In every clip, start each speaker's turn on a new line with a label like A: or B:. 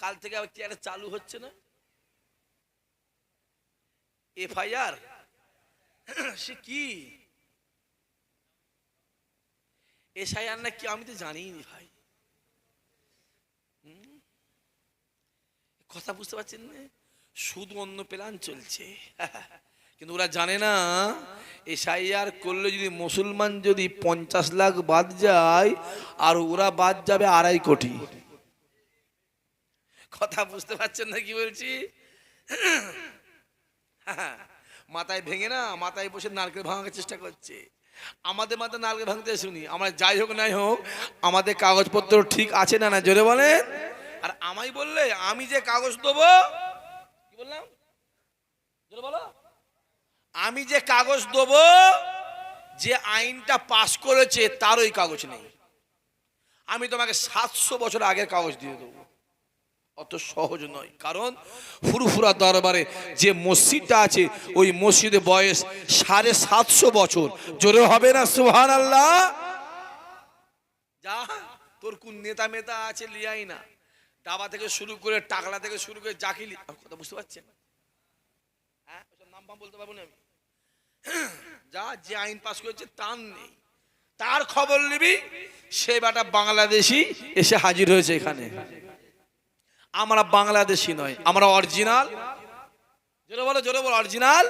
A: কাল থেকে আবার কি চালু হচ্ছে না? এফআইআর? সে কি? এসআইআর না কি আমি তো জানিনি ভাই? কথা বুঝতে পারছেন না? শুধু অন্য প্ল্যান চলছে। কিন্তু ওরা জানে না, এসআইআর করলে যদি মুসলমান যদি পঞ্চাশ লাখ বাদ যায়, আর ওরা বাদ যাবে আড়াই কোটি। কথা বুঝতে পারছেন না কি বলছি মাথায় ভেঙে না, মাথায় বসে নারকেল ভাঙার চেষ্টা করছে। আমাদের মাথায় নারকেল ভাঙতে শুনি। আমরা যাই হোক নাই হোক, আমাদের কাগজপত্র ঠিক আছে না না, জোরে বলেন। আর আমায় বললে, আমি যে কাগজ দেবো, কি বললাম? জোরে বলো। আমি যে কাগজ দেবো, যে আইনটা পাশ করেছে, তার ওই কাগজ নেই। আমি তোমাকে সাতশো বছর আগের কাগজ দিয়ে দেবো। অত সহজ নয়। কারণ ফুরফুরা দরবারে যে মসজিদটা আছে, ওই মসজিদে বয়স সাড়ে সাতশো বছর। জোরে হবে না সুহান আল্লাহ যা, তোর কোন নেতা মেতা আছে লিয়াই না। ডাবা থেকে শুরু করে টাকলা থেকে শুরু করে জাকিলি কথা বুঝতে পারছেন? হ্যাঁ বলতে পারব না যা যে আইন করেছে, তার নেই। তার খবর নিবি, সে বেটা বাংলাদেশি এসে হাজির হয়েছে এখানে। আমরা বাংলাদেশি নয়, আমরা অরিজিনাল। জোরে বলো জোরে বলো, original?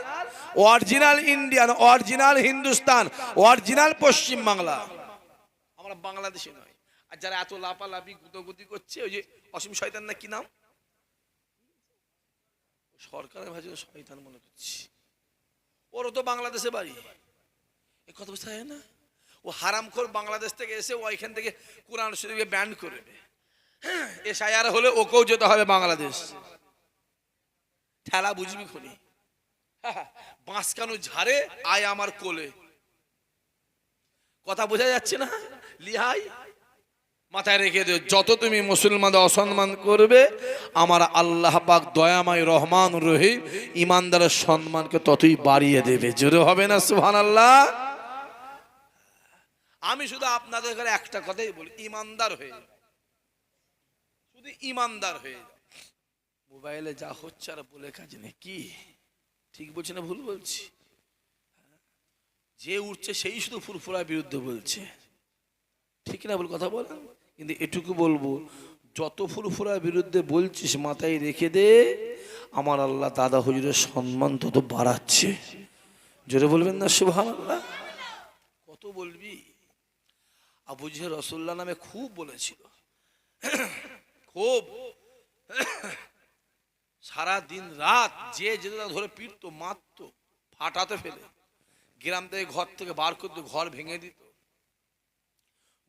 A: Original Indian, original Hindustan, original Paschim Bangla. আমরা বাংলাদেশি নয়। আর যারা এত লাপালাপি গুতগুতি করছে, ওই যে অসীম শয়তান না কি নাম? সরকারের ভাষা শয়তান মনে করছি। ওরও তো বাংলাদেশে বাড়ি। এ কথা বুঝতে না? ও হারামখোর বাংলাদেশ থেকে এসে ও এখান থেকে কোরআন শরীফে ব্যান্ড করবে এসআইআর হলে ওকেও যেতে হবে বাংলাদেশ। ঠেলা বুঝবি খুনি। বাঁশ কানু ঝাড়ে? আয় আমার কোলে। কথা বোঝা যাচ্ছে না? লিহাই, মাথায় রেখে দিও যত তুমি মুসলমানদের অসম্মান করবে, আমার আল্লাহ পাক দয়াময় রহমান রহিম, ইমানদারের সম্মানকে ততই বাড়িয়ে দেবে। জোরে হবে না সুহান আল্লাহ আমি শুধু আপনাদের একটা কথাই বলি, ইমানদার হয়ে। শুধু ইমানদার হয়ে যাও। মোবাইলে যা হচ্ছে আর বলে কাজ নেই। কি? ঠিক বলছি না ভুল বলছি? যে উঠছে সেই শুধু ফুরফুরার বিরুদ্ধে বলছে। ঠিক না বল কথা বল কিন্তু এটুকু বলব, যত ফুরফুরার বিরুদ্ধে বলছিস মাথায় রেখে দে, আমার আল্লাহ দাদা হুজুরের সম্মান তত বাড়াচ্ছে। জোরে বলবেন না সুভান আল্লাহ কত বলবি? আবু জেহেল রসুল্লাহ নামে খুব বলেছিল। খুব সারা দিন রাত যে যেটা ধরে পিটতো, মারতো, ফাটাতে ফেলে। গ্রাম থেকে ঘর থেকে বার করতো, ঘর ভেঙে দিত।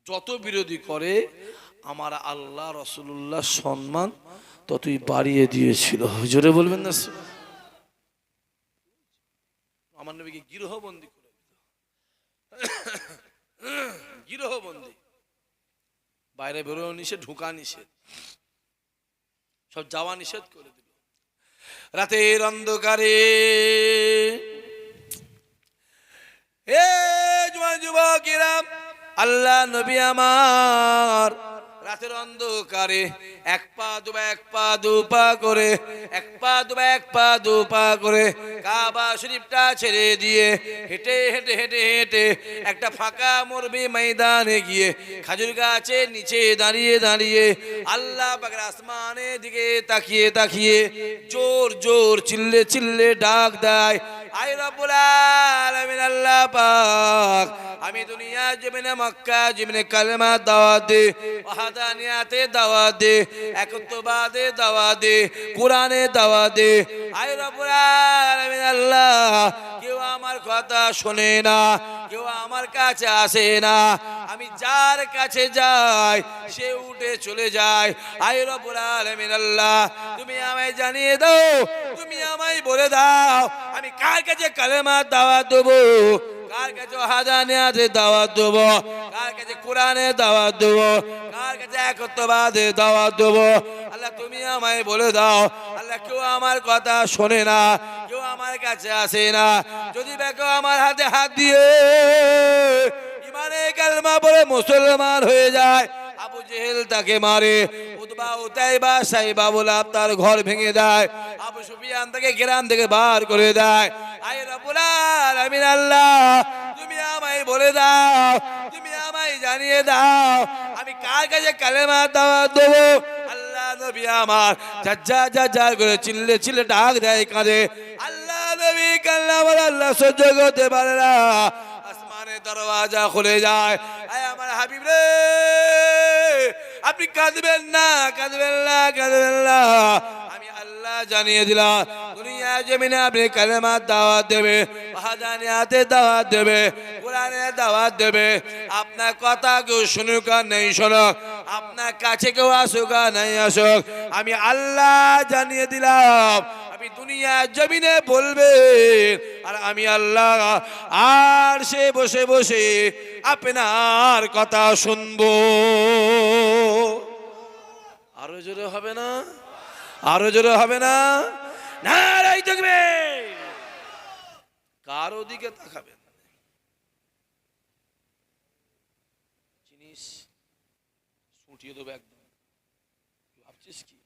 A: যত বিরোধী করে, আমার আল্লাহ রসুল্লাহ সম্মান ততই বাড়িয়ে দিয়েছিল। জোরে বলবেন না আমার নবীকে গৃহবন্দী করে গৃহবন্দী। বাইরে বেরোয় নিষেধ, ঢুকা নিষেধ। সব যাওয়া নিষেধ করে দিল। রাতের অন্ধকারে যুবকেরা, আল্লাহ নবী আমার, রাতের অন্ধকারে এক পা দুবা, এক পা দু পা করে, এক পা দুবা, এক পা দু পা করে কাবা শরীফটা ছেড়ে দিয়ে হেঁটে হেঁটে হেঁটে হেঁটে একটা ফাঁকা মরবি ময়দানে গিয়ে খাজুর গাছের নিচে দাঁড়িয়ে দাঁড়িয়ে আল্লাহ পাকের আসমানের দিকে তাকিয়ে তাকিয়ে জোর জোর চিল্লে চিল্লে ডাক দেয় আই রব্বুল আলামিন, আল্লাহ পাক, আমি দুনিয়া জমিনে, মক্কা জমিনে কালেমা দাওয়াত দে, ওয়াহাদানিয়াতে দাওয়াত দে দাওয়াত দে কোরআনে দাওয়াত দে আল্লাহ, কেউ আমার কথা শোনে না, কেউ আমার কাছে আসে না। আমি যার কাছে যাই, সে উঠে চলে যায়। আই আলামিন আল্লাহ, তুমি আমায় জানিয়ে দাও, তুমি আমায় বলে দাও, আমি কার কাছে কালেমা দাওয়া দেবো? কার কাছে হাজানিয়াতে দাওয়াত দেবো কার কাছে কোরআনে দাওয়াত দেবো কার কাছে একত্ববাদে দাওয়াত দেবো, আল্লাহ তুমি আমায় বলে দাও, আল্লাহ কেউ আমার কথা শোনে না, কেউ আমার কাছে আসে না। যদি দেখো আমার হাতে হাত দিয়ে ইমানে কালমা বলে মুসলমান হয়ে যায় আবু জেহেল তাকে মারে। ও তো বা উতাই বা সাইবা বলে তার ঘর ভেঙে দেয়। আবু সুফিয়ান থেকে গ্রাম থেকে বার করে দেয়। আই রব্বুল আলামিন আল্লাহ, তুমি আমায় বলে দাও, তুমি আমায় জানিয়ে দাও, আমি কার কাছে কালেমা দাওয়াত দেবো? আল্লাহ নবী আমার যাজ্জা যাজ্জা করে চিল্লে চিল্লে ডাক দেয় কাঁদে আল্লাহ নবী কাল্লা বলে আল্লাহ সহ্য করতে পারে না। দরওয়াজা খুলে যায়। আমার হাবিব রে। আপনি কাঁদবেন না কাঁদবেন না কাঁদবেন না। জানিয়ে দিলাম, দুনিয়া জমিনে আপনি কালেমার দাওয়াত দেবে ওয়াহাদানিয়াতে দাওয়াত দেবে কোরআনের দাওয়াত দেবে। আপনার কথা কেউ শুনুক আর নেই শুনুক, আপনার কাছে কেউ আসুক আর নেই আসুক। আমি আল্লাহ জানিয়ে দিলাম আমি দুনিয়া জমিনে বলবে আর আমি আল্লাহ, আর সে বসে বসে আপনার কথা শুনব। আরও জোরে হবে না? আরও জোরে হবে না? কারও দিকে তাকাবেন? জিনিস সুটিয়ে দেবো একদম। ভাবছিস কি?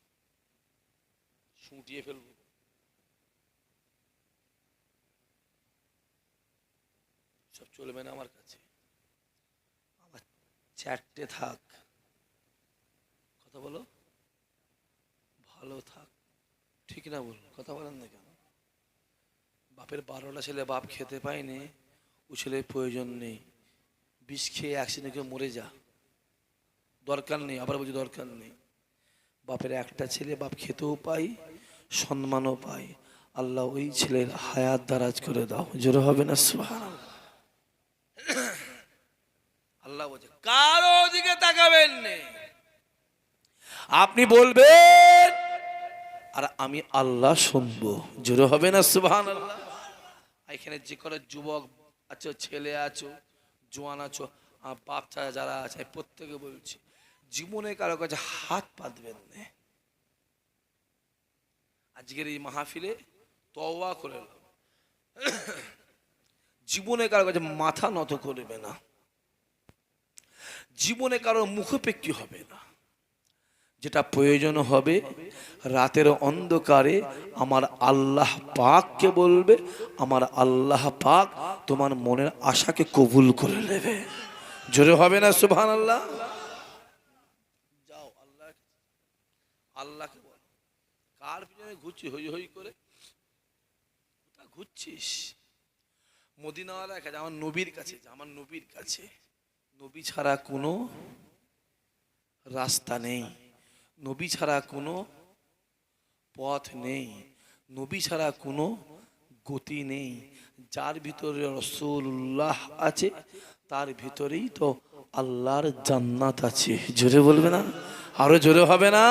A: সুটিয়ে ফেলব। সব চলবে না আমার কাছে। আমার চারটে থাক। কথা বলো। ভালো থাক। ঠিক না বল কথা বলেন না কেন? বাপের বারোটা ছেলে বাপ খেতে পায়নি, ও ছেলের প্রয়োজন নেই। বিষ খেয়ে অ্যাক্সিডেন্টে কেউ মরে যা। দরকার নেই, আবার বলছি দরকার নেই। বাপের একটা ছেলে বাপ খেতেও পাই সম্মানও পাই আল্লাহ ওই ছেলের হায়াত দারাজ করে দাও। জোরে হবে না, সুবহানাল্লাহ। আল্লাহ বলছে কারও তাকাবেন আপনি বলবেন, আর আমি আল্লাহ শুনব। জোরে হবে না সুবহান এখানে যে করে যুবক আছো, ছেলে আছো, জোয়ান আছো ছাড়া যারা আছে প্রত্যেকে বলছি, জীবনে কারও কাছে হাত পাতবেন না। আজকের এই মাহফিলে তওয়া করে। জীবনে কারও কাছে মাথা নত করবে না। জীবনে কারও মুখপেক্ষি হবে না। যেটা প্রয়োজন হবে, রাতের অন্ধকারে আমার আল্লাহ পাককে বলবে, আমার আল্লাহ পাক তোমার মনের আশাকে কবুল করে নেবে। জোরে হবে না সুবহান আল্লাহ যাও আল্লাহ আল্লাহকে বল। কার পিছনে ঘুরছি হই হই করে। ঘুরছিস? মদিনাওয়ালা কাছে, আমার নবীর কাছে, আমার নবীর কাছে। নবী ছাড়া কোনো রাস্তা নেই। নবী ছাড়া কোনো পথ নেই। নবী ছাড়া কোনো গতি নেই। যার ভিতরে রসুল্লাহ আছে, তার ভিতরেই তো আল্লাহর জান্নাত আছে। জোরে বলবে না? আরও জোরে হবে না?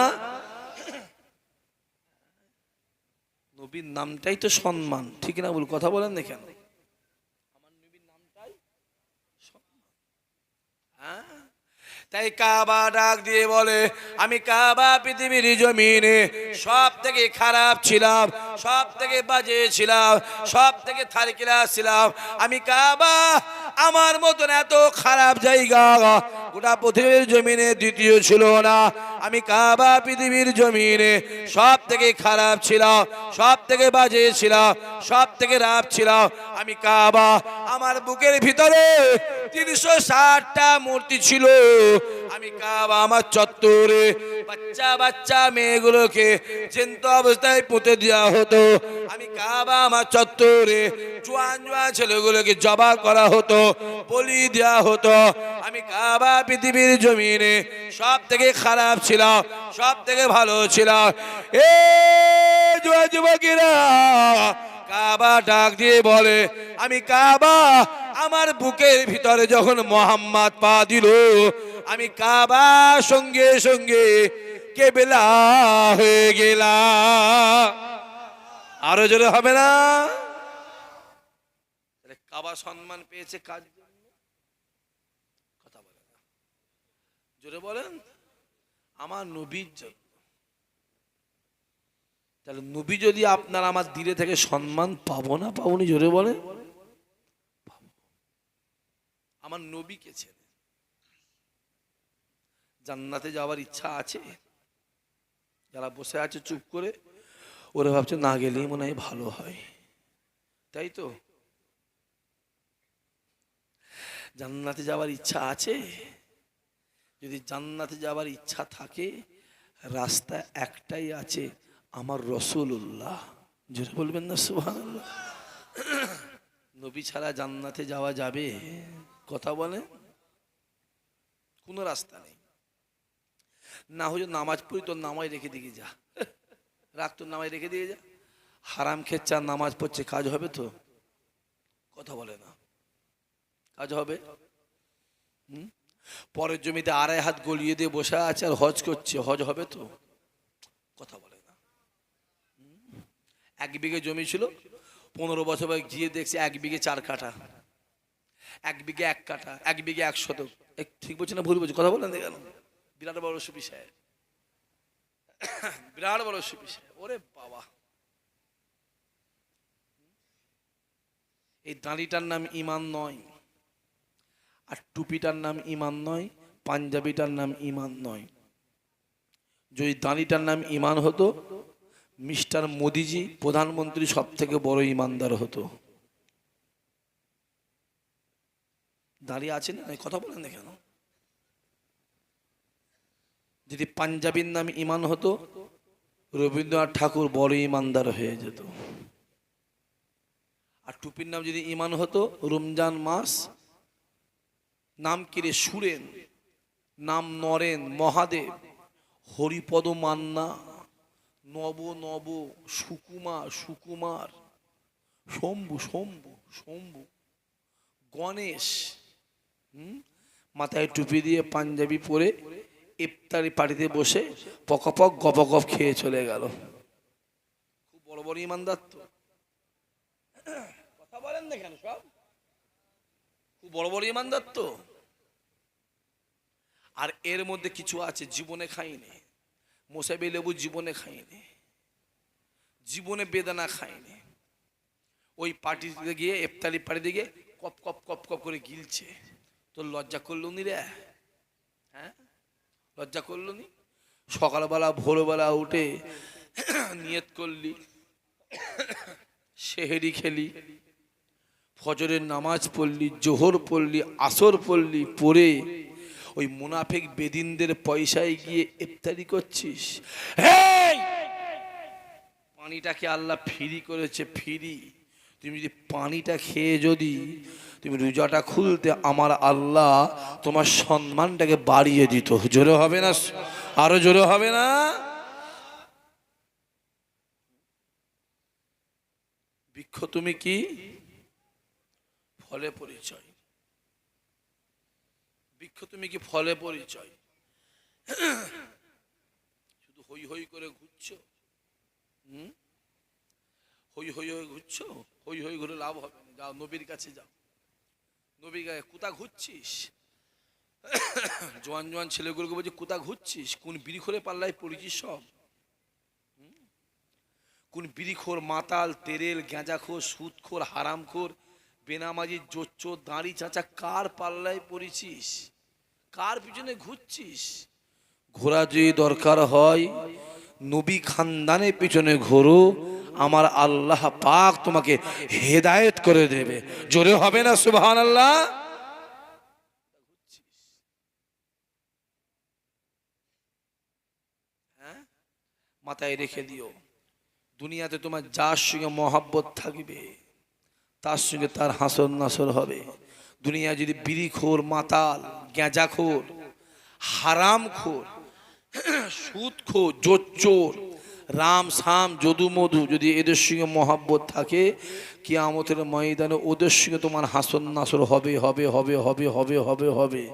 A: নবীর নামটাই তো সম্মান। ঠিক না বল কথা বলেন না কেন আমার নবীর নামটাই সম্মান হ্যাঁ তাই কাবা ডাক দিয়ে বলে, আমি কাবা পৃথিবীর জমিনে সব থেকে খারাপ ছিলাম সব থেকে বাজে ছিলাম সব থেকে থারকিলা ছিলাম। আমি কাবা আমার মতন এত খারাপ জায়গা গোটা পৃথিবীর জমিনে দ্বিতীয় ছিল না। আমি কাবা পৃথিবীর জমিনে সব থেকে খারাপ ছিলাম সব থেকে বাজে ছিলাম সব থেকে রাপ ছিলাম। আমি কাবা আমার বুকের ভিতরে তিনশো ষাটটা মূর্তি ছিল। আমি কাবা আমার চত্বরে বাচ্চা বাচ্চা মেয়েগুলোকে চিন্ত অবস্থায় পুঁতে দেওয়া হতো। আমি কাবা আমার চত্বরে জোয়ান জোয়ান ছেলেগুলোকে জবা করা হতো, বলি দেওয়া হতো। আমি কাবা পৃথিবীর জমিনে সব থেকে খারাপ ছিল সব থেকে ভালো ছিল। এ যুবকেরা কাবা ডাক দিয়ে বলে, আমি কাবা, আমার বুকের ভিতরে যখন মোহাম্মদ পা দিল, আমি কাবা সঙ্গে সঙ্গে কেবেলা হয়ে গেলাম। আরও জোরে হবে না? কাবা সম্মান পেয়েছে কাজ কথা বলেন জোরে বলেন, আমার নবীর জন্য তাহলে নবী যদি আপনার আমার দিলে থেকে সম্মান পাবো না পাবো না জোরে বলে। আমার নবীকে ছেড়ে। জান্নাতে যাওয়ার ইচ্ছা আছে? যারা বসে আছে চুপ করে, ওরা ভাবছে না গেলেই মনে হয় ভালো হয়। তাই তো? জান্নাতে যাওয়ার ইচ্ছা আছে? যদি জান্নাতে যাওয়ার ইচ্ছা থাকে, রাস্তা একটাই আছে। আমার রসুল্লাহ যেটা বলবেন না, সুবহানাল্লাহ। নবী ছাড়া জান্নাতে যাওয়া যাবে? কথা বলে কোনো রাস্তা নেই। না হলে নামাজ পড়ি, তোর নামাজ রেখে দিয়ে যা। রাখ, তোর নামাজ রেখে দিয়ে যা। হারাম খেচ্ছে আর নামাজ পড়ছে, কাজ হবে তো? কথা বলে না। কাজ হবে? হুম? পরের জমিতে আড়াই হাত গলিয়ে দিয়ে বসে আছে আর হজ করছে, হজ হবে তো? কথা বলে? এক বিঘে জমি ছিল, পনেরো বছর বয়স, গিয়ে দেখছি এক বিঘে চার কাঠা। এক বিঘে এক কাঠা, এক বিঘে এক শতক। ঠিক বলছি না ভুল বলছি? কথা বলেন কেন বিরাট বড় বিষয়। বিরাট বড় বিষয়। ওরে বাবা। এই দাঁড়িটার নাম ইমান নয়, আর টুপিটার নাম ইমান নয়, পাঞ্জাবিটার নাম ইমান নয়। যদি দাঁড়িটার নাম ইমান হতো মিস্টার মোদিজি প্রধানমন্ত্রী সব থেকে বড় ইমানদার হতো। দাঁড়িয়ে আছেন? না কথা বলেন কেন? যদি পাঞ্জাবির নাম ইমান হতো, রবীন্দ্রনাথ ঠাকুর বড় ইমানদার হয়ে যেত। আর টুপির নাম যদি ইমান হতো, রমজান মাস, নাম কিরে সুরেন, নাম নরেন, মহাদেব, হরিপদ মান্না নব নব সুকুমার সুকুমার। শম্ভু শম্ভু শম্ভু। গণেশ, হুম? মাথায় টুপি দিয়ে পাঞ্জাবি পরে ইফতারি পার্টিতে বসে পকপক গপগপ খেয়ে চলে গেল। খুব বড় বড় ইমানদার তো। কথা বলেন না কেন সব? খুব বড় বড় ইমানদার তো। আর এর মধ্যে কিছু আছে, জীবনে খাইনি। মোসাবি লেবু জীবনে খাইনি, জীবনে বেদানা খাইনি। ওই পার্টিতে গিয়ে, ইফতারি পার্টিতে গিয়ে কপ কপ কপ কপ করে গিলছে। তোর লজ্জা করল নি রে? হ্যাঁ? লজ্জা করল নি? সকালবেলা, ভোরবেলা উঠে নিয়ত করলি, সেহেরি খেলি, ফজরের নামাজ পড়লি, জোহর পড়লি, আসর পড়লি, পড়ে ওই মুনাফিক বেদিনদের পয়সায় গিয়ে ইফতারি করছিস? পানিটাকে আল্লাহ ফ্রি করেছে? ফ্রি। তুমি যদি পানিটা খেয়ে যদি তুমি রোজাটা খুলতে আমার আল্লাহ তোমার সম্মানটাকে বাড়িয়ে দিত। জোরে হবে না? আরও জোরে হবে না? বৃক্ষ তুমি কি? ফলে পরিচয়। বৃক্ষ তুমি কি ফলে পরিচয়? শুধু হই হই করে ঘুরছো? হুম? হই হই হয়ে ঘুরছো? হই হই ঘুরে লাভ হবে না। যাও, নবীর কাছে যাও। নবীর কাছে কোথা ঘুরছিস? জোয়ান জোয়ান ছেলেগুলোকে বলছে কোথা ঘুরছিস? কোন বিড়িখোরে পাল্লায় পড়েছিস সব? কোন বিড়িখোর মাতাল, তেরেল গেঁজাখোর সুদখোর, হারামখোর বেনামাজি জোচ্চো দাঁড়ি চাচা কার পাল্লায় পড়েছিস? কার পিছনে ঘুরছিস? ঘোরা যদি দরকার হয়, নবী খানদানের পিছনে ঘোরো, আমার আল্লাহ পাক তোমাকে হেদায়েত করে দেবে। জোরে হবে না সুবহান আল্লাহ হ্যাঁ? মাথায় রেখে দিও। দুনিয়াতে তোমার যার সঙ্গে মহাব্বত থাকবে। তার সঙ্গে তার হাসর নাসর হবে। দুনিয়া যদি বিড়িখোর মাতাল গেঁজাখোর হারামখোর সুদখোর জোচ্চোর রাম সাম, যদু মধু যদি এদের সঙ্গে মহাব্বত থাকে কি কিয়ামতের ময়দানে ওদের সঙ্গে তোমার হাসন নাসর হবে হবে হবে হবে হবে হবে হবে।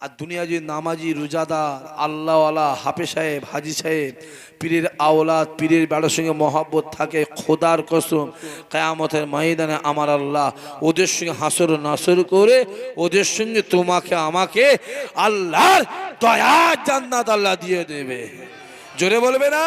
A: আর দুনিয়া যদি নামাজি, রোজাদার, আল্লাহওয়ালা হাফে সাহেব, হাজি সাহেব, পীরের আওলাদ, পীরের বেড়ার সঙ্গে মহাব্বত থাকে, খোদার কসম, কেয়ামতের ময়দানে আমার আল্লাহ ওদের সঙ্গে হাসর নাসর করে, ওদের সঙ্গে তোমাকে, আমাকে আল্লাহর দয়া জান্নাত আল্লাহ দিয়ে দেবে। জোরে বলবে না?